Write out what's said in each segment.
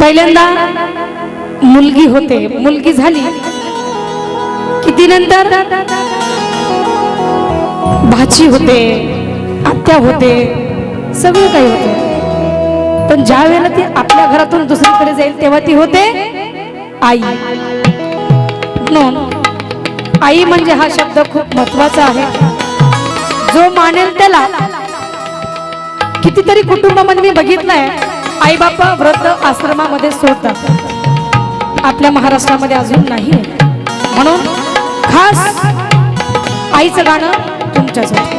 पहिल्यांदा मुलगी होते. मुलगी झाली. किती नंतर? भाची होते आत्या होते सगळं काही होते. पण ज्या वेळेला ती आपल्या घरातून दुसरीकडे जाईल तेव्हा ती होते आई. म्हणून आई म्हणजे हा शब्द खूप महत्त्वाचा आहे. जो मानेल त्याला कितीतरी कुटुंबामध्ये मी बघितलंय आई बापा वृद्ध आश्रमामध्ये सोडतात. आपल्या महाराष्ट्रामध्ये अजून नाही म्हणून खास आईचं गाणं तुमच्यासाठी.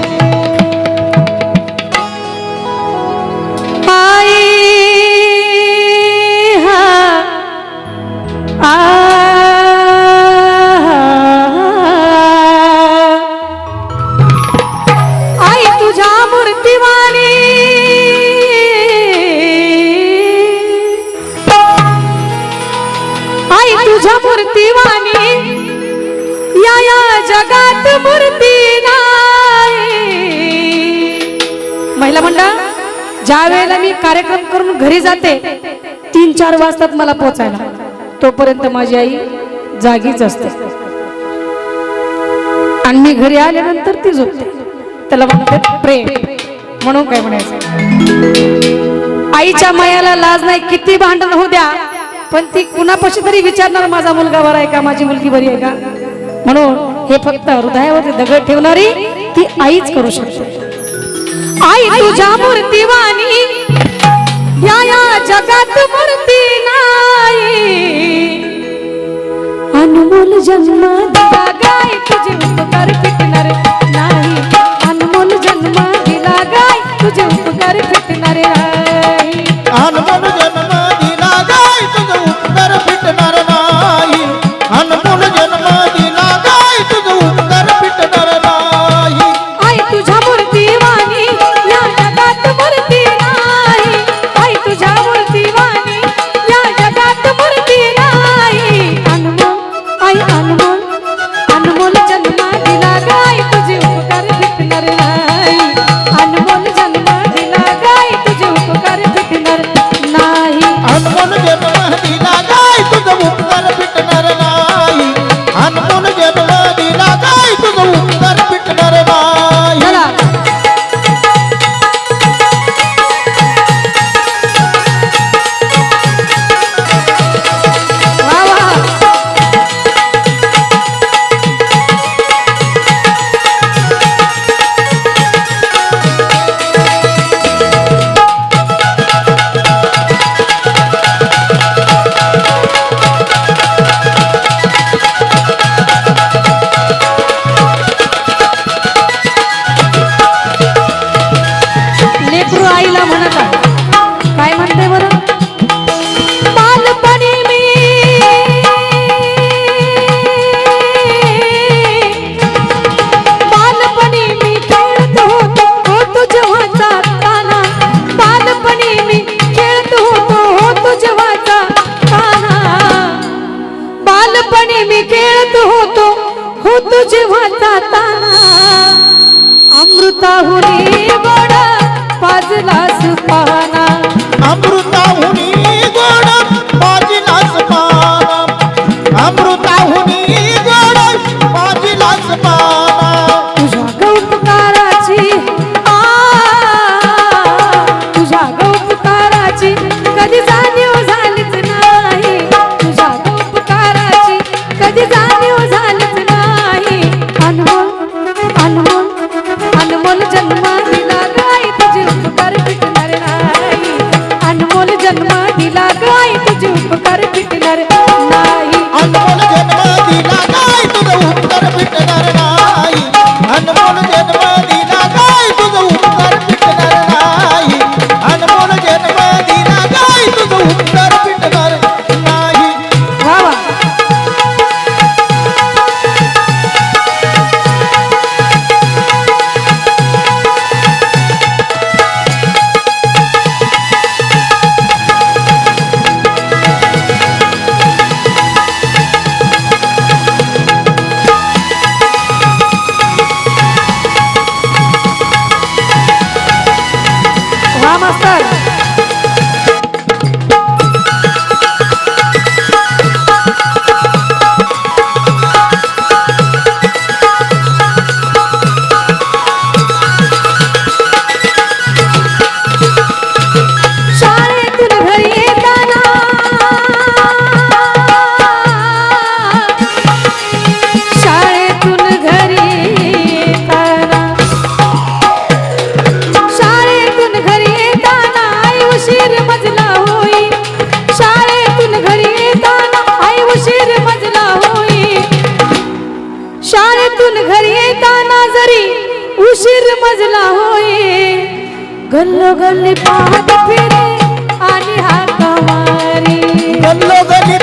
महिला मंडळ ज्या वेळेला मी कार्यक्रम करून घरी जाते तीन चार वाजतात मला पोचायला. तोपर्यंत माझी आई जागीच असते. आणि मी घरी आल्यानंतर ती झोपते. त्याला म्हणतात प्रेम म्हणून काय म्हणायचं? आईच्या मायाला लाज नाही किती भांडण होऊ द्या पण ती कुणापाशी तरी विचारणार माझा मुलगा बरा आहे का? माझी मुलगी बरी आहे का? म्हणून हे फक्त हृदयावरती दगड ठेवणारी ती आईच करू शकते. आई तुझ्या मूर्तीवाणी. या या जगात मूर्ती नाही. अनमोल जन्म होतो जेव्हाचा ताना अमृताहुनी गोड पाजलास पाहना. अमृताहुनी गोड बाजीलाच पाना अमृताहुनी गोड बाजीलाच पाना Tá, तरी उशीर मजला होय गल्लो गल्ली पाहत फिरे आणि हात मारी गल्लो गल्ली